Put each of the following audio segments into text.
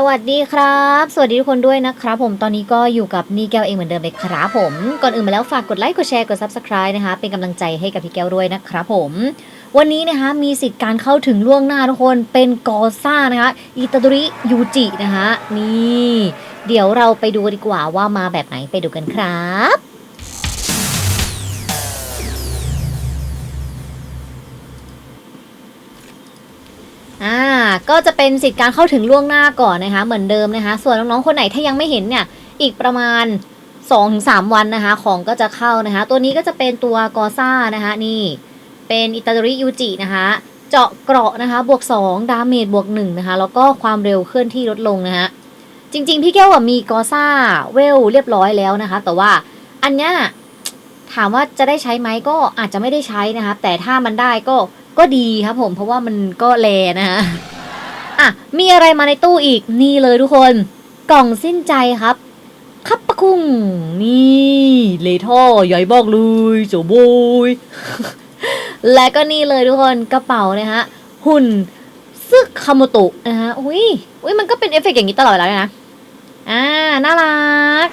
สวัสดีครับ สวัสดีทุกคนด้วยนะครับ ผมตอนนี้ก็อยู่กับนี่แก้วเองเหมือนเดิมเลยครับผม ก่อนอื่นมาแล้วฝากกดไลค์กดแชร์กด subscribe นะคะ เป็นกำลังใจให้กับพี่แก้วด้วยนะครับผม วันนี้นะคะมีสิทธิ์การเข้าถึงล่วงหน้าทุกคนเป็นกอซ่านะคะอิตาดุริยูจินะคะนี่ เดี๋ยวเราไปดูกันดีกว่าว่ามาแบบไหนไปดูกันครับ ก็จะเป็นสิทธิ์การเข้าถึงล่วงหน้าก่อนนะคะเหมือนเดิมนะคะ ส่วนน้องๆคนไหนถ้ายังไม่เห็นเนี่ยอีกประมาณ 2-3 วันนะคะ ของก็จะเข้านะคะ ตัวนี้ก็จะเป็นตัวกอซ่านะคะนี่เป็นอิตาริยูจินะคะเจาะเกราะนะคะบวก 2 ดาเมจบวก1นะคะแล้วก็ความเร็วเคลื่อนที่ลดลงนะคะจริง ๆ พี่แก้วมีกอซ่าเวลเรียบร้อยแล้วนะคะ แต่ว่าอันเนี้ยถามว่าจะได้ใช้ไหมก็อาจจะไม่ได้ใช้นะคะแต่ถ้ามันได้ก็ก็ดีครับผมเพราะว่ามันก็แลนะคะ อะ มีอะไรมาในตู้อีก นี่เลยทุกคน กล่องสิ้นใจครับคับปะคุงนี่เลท่อใหญ่บอกเลยโจโบยและก็นี่เลยทุกคนกระเป๋านะฮะ หุ่นซึคาโมโตะนะฮะ อุ้ยอุ้ยมันก็เป็นเอฟเฟกต์อย่างนี้ตลอดแล้วนะ อ่า น่ารัก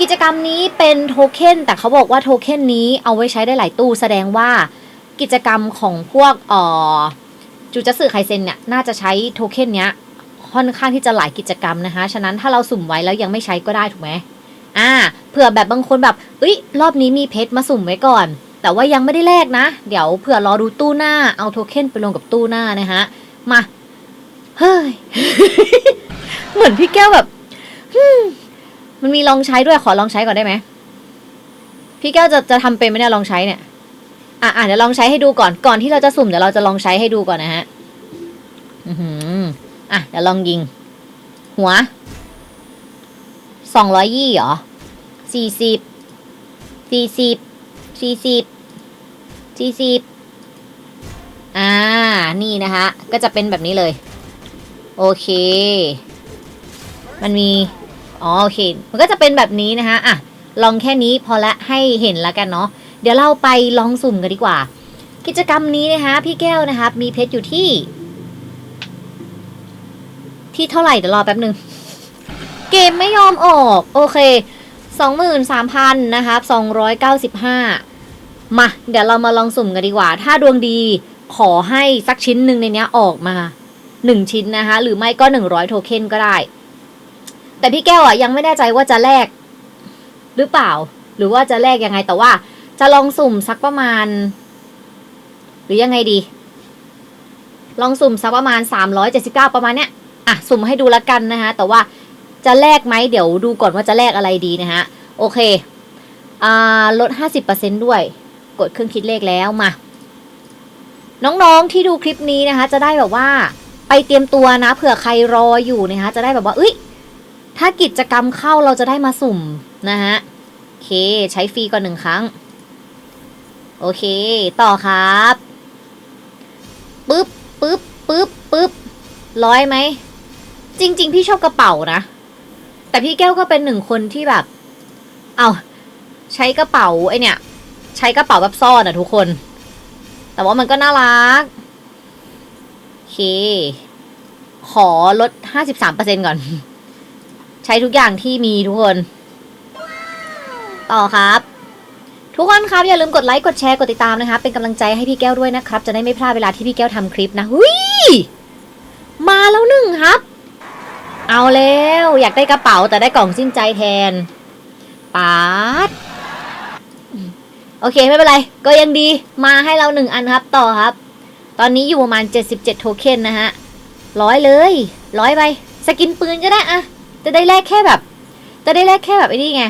กิจกรรมนี้เป็นโทเค็นแต่เขาบอกว่าโทเค็นนี้เอาไว้ใช้ได้หลายตู้แสดงว่ากิจกรรมของพวกอ่อ จูจัตสึไคเซนเนี่ยน่าจะใช้โทเค็นเนี้ยค่อนข้างที่จะหลายกิจกรรมนะคะ ฉะนั้นถ้าเราสุ่มไว้แล้วยังไม่ใช้ก็ได้ถูกไหมอ่าเผื่อแบบบางคนแบบเอ้ยรอบนี้มีเพชรมาสุ่มไว้ก่อน แต่ว่ายังไม่ได้แลกนะ เดี๋ยวเผื่อรอดูตู้หน้าเอาโทเค็นไปลงกับตู้หน้านะฮะมาเฮ้ยเหมือนพี่แก้วแบบมมันมีลองใช้ด้วยขอลองใช้ก่อนได้ไหมพี่แก้วจะจะทำเป็นไหมเนี่ยลองใช้เนี่ย อะอะเดี๋ยวลองใช้ให้ดูก่อนก่อนที่เราจะสุ่มเดี๋ยวเราจะลองใช้ให้ดูก่อนนะฮะ อือหืออะเดี๋ยวลองยิง หัวสองร้อยยี่หรอสี่สิบสี่สิบสี่สิบสี่สิบอ่า นี่นะคะก็จะเป็นแบบนี้เลย โอเค มันมี อ๋อ โอเค มันก็จะเป็นแบบนี้นะคะอะ ลองแค่นี้พอละให้เห็นแล้วกันเนาะ เดี๋ยวเราไปลองสุ่มกันดีกว่า กิจกรรมนี้นะคะ พี่แก้วนะคะมีเพชรอยู่ที่ ที่เท่าไหร่เดี๋ยวรอแป๊บหนึ่งเกมไม่ยอมออก โอเคสองหมื่นสามพันนะครับสองร้อยเก้าสิบห้ามา เดี๋ยวเรามาลองสุ่มกันดีกว่า ถ้าดวงดีขอให้สักชิ้นหนึ่งในนี้ออกมาหนึ่งชิ้นนะคะ หรือไม่ก็หนึ่งร้อยโทเค็นก็ได้ แต่พี่แก้วอะยังไม่แน่ใจว่าจะแลกหรือเปล่า หรือว่าจะแลกยังไงแต่ว่า จะลองสุ่มสักประมาณ หรือยังไงดี ลองสุ่มสักประมาณสามร้อยเจ็ดสิบเก้าประมาณเนี้ยอะสุ่มให้ดูละกันนะคะแต่ว่าจะแลกไหมเดี๋ยวดูก่อนว่าจะแลกอะไรดีนะฮะโอเคอ่าลดห้าสิบเปอร์เซ็นด้วย กดเครื่องคิดเลขแล้วมา น้องๆที่ดูคลิปนี้นะคะ จะได้แบบว่าไปเตรียมตัวนะเผื่อใครรออยู่นะคะจะได้แบบว่าเอ้ยถ้ากิจกรรมเข้าเราจะได้มาสุ่มนะฮะโอเค ใช้ฟรีก่อนหนึ่งครั้ง โอเค ต่อครับปึ๊บปึ๊บปึ๊บปึ๊บร้อยไหม จริง ๆ พี่ชอบกระเป๋านะ แต่พี่แก้วก็เป็นหนึ่งคนที่แบบ เอาใช้กระเป๋าไอเนี่ย ใช้กระเป๋าแบบซ่อนอะทุกคน แต่ว่ามันก็น่ารักโอเค ขอลดห้าสิบสามเปอร์เซ็นก่อน ใช้ทุกอย่างที่มีทุกคน ต่อครับ ทุกคนครับอย่าลืมกดไลค์กดแชร์กดติดตามนะคะ เป็นกำลังใจให้พี่แก้วด้วยนะครับ จะได้ไม่พลาดเวลาที่พี่แก้วทำคลิปนะหุยมาแล้วหนึ่งครับ เอาแล้วอยากได้กระเป๋าแต่ได้กล่องสิ้นใจแทนปาดโอเคไม่เป็นไร ก็ยังดีมาให้เราหนึ่งอันครับต่อครับ ตอนนี้อยู่ประมาณ 77 โทเค็นนะฮะร้อยเลยร้อยไปสกินปืนก็ได้อะจะได้แลกแค่แบบ จะได้แลกแค่แบบไอ้นี่ไง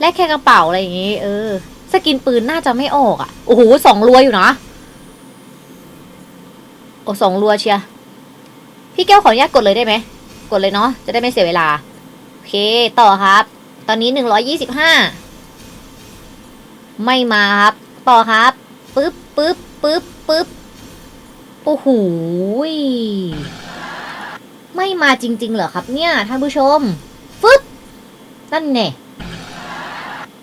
แลกแค่กระเป๋าอะไรอย่างงี้ เออ สกินปืนน่าจะไม่ออกอะ่ะ โอ้โหสองรัวอยู่นะ โอ้สองรัวเชียร์พี่แก้วขออนุญาตกดเลยได้ไหม กดเลยเนาะ จะได้ไม่เสียเวลา โอเค ต่อครับ ตอนนี้หนึ่งร้อยยี่สิบห้า ไม่มาครับ ต่อครับปึ๊บปึ๊บปึ๊บปึ๊บโอ้โหไม่มาจริง ๆ เหรอครับเนี่ยท่านผู้ชม ฟึ๊บ นั่นแน่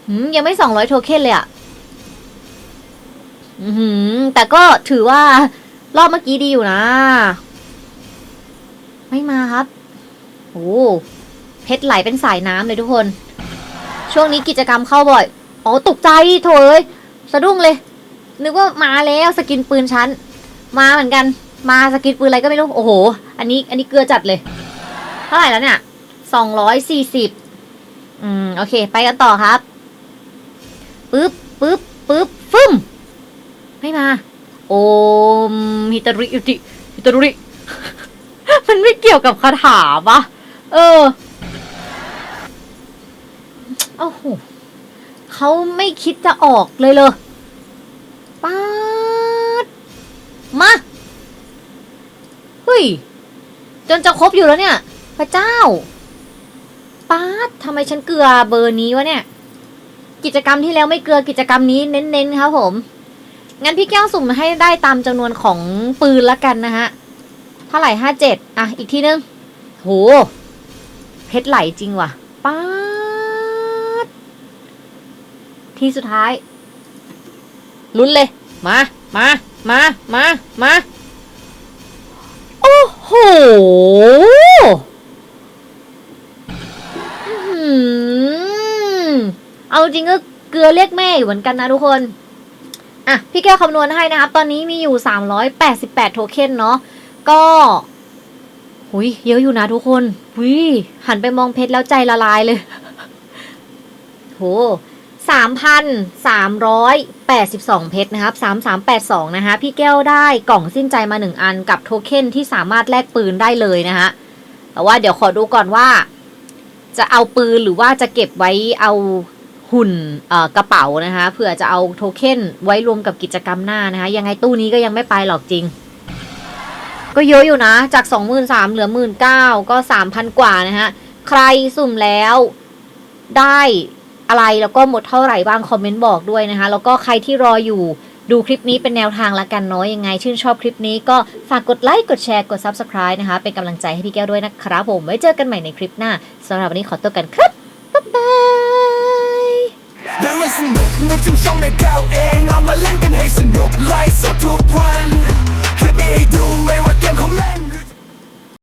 หืมยังไม่สองร้อยโทเค็นเลยอะอือหือแต่ก็ถือว่ารอบเมื่อกี้ดีอยู่นะ ไม่มาครับ โอ้เพชรไหลเป็นสายน้ำเลยทุกคน ช่วงนี้กิจกรรมเข้าบ่อย อ๋อตกใจโถเอ้ยสะดุ้งเลย นึกว่ามาแล้วสกินปืนฉันมาเหมือนกัน มาสกินปืนอะไรก็ไม่รู้ โอ้โห อันนี้ อันนี้เกลือจัดเลย เท่าไหร่แล้วเนี่ยสองร้อยสี่สิบอืม โอเค ไปกันต่อครับ ปึ๊บปึ๊บปึ๊บฟึ่มไม่มา โอมฮิตาริอุติฮิตารุริมันไม่เกี่ยวกับคาถาปะเออโอ้โหเขาไม่คิดจะออกเลยเลยป๊าดมาเฮ้ย จนจะครบอยู่แล้วเนี่ย พระเจ้าป๊าดทำไมฉันเกลือเบอร์นี้วะเนี่ย กิจกรรมที่แล้วไม่เกลือกิจกรรมนี้เน้นๆครับผม งั้นพี่แก้วสุ่มให้ได้ตามจำนวนของปืนละกันนะฮะ เท่าไหร่ห้าเจ็ดอะ อีกทีนึง โห เพชรไหลจริงว่ะป๊าดที่สุดท้าย ลุ้นเลย มา มา มา มา มา โอ้โหอื้อหือ เอาจริงก็เกลือเรียกแม่อยู่เหมือนกันนะทุกคน อะ พี่แก้วคำนวณให้นะครับ ตอนนี้มีอยู่ 388 โทเค็นเนาะ ก็หุยเยอะอยู่นะทุกคนหุยหันไปมองเพชรแล้วใจละลายเลย โหสามพันสามร้อยแปดสิบสองเพชรนะครับสามสามแปดสองนะคะพี่แก้วได้กล่องสิ้นใจมาหนึ่งอันกับโทเค็นที่สามารถแลกปืนได้เลยนะฮะแต่ว่าเดี๋ยวขอดูก่อนว่า จะเอาปืนหรือว่าจะเก็บไว้เอา หุ่นกระเป๋านะคะเผื่อจะเอาโทเค็นไว้รวมกับกิจกรรมหน้านะคะ ยังไงตู้นี้ก็ยังไม่ไปหรอกจริง ก็เยอะอยู่นะ จาก 23,000เหลือ 19,000 ก็ 3,000 กว่านะฮะ ใครสุ่มแล้วได้อะไรแล้วก็หมดเท่าไหร่บ้างคอมเมนต์บอกด้วยนะคะ แล้วก็ใครที่รออยู่ดูคลิปนี้เป็นแนวทางละกันเนาะยังไง ชื่นชอบคลิปนี้ก็ฝากกดไลค์ กดแชร์ กด Subscribe นะคะ เป็นกำลังใจให้พี่แก้วด้วยนะครับผม ไว้เจอกันใหม่ในคลิปหน้าสำหรับวันนี้ขอตัวกันครับ บ๊ายบาย ได้มันสนุกนึกถึงช่องในก้าวเองเอามาเล่นกันให้สนุกไลฟ์สดทุกวันคลิปนี้ให้ดูไม่ว่าเกมของเล่น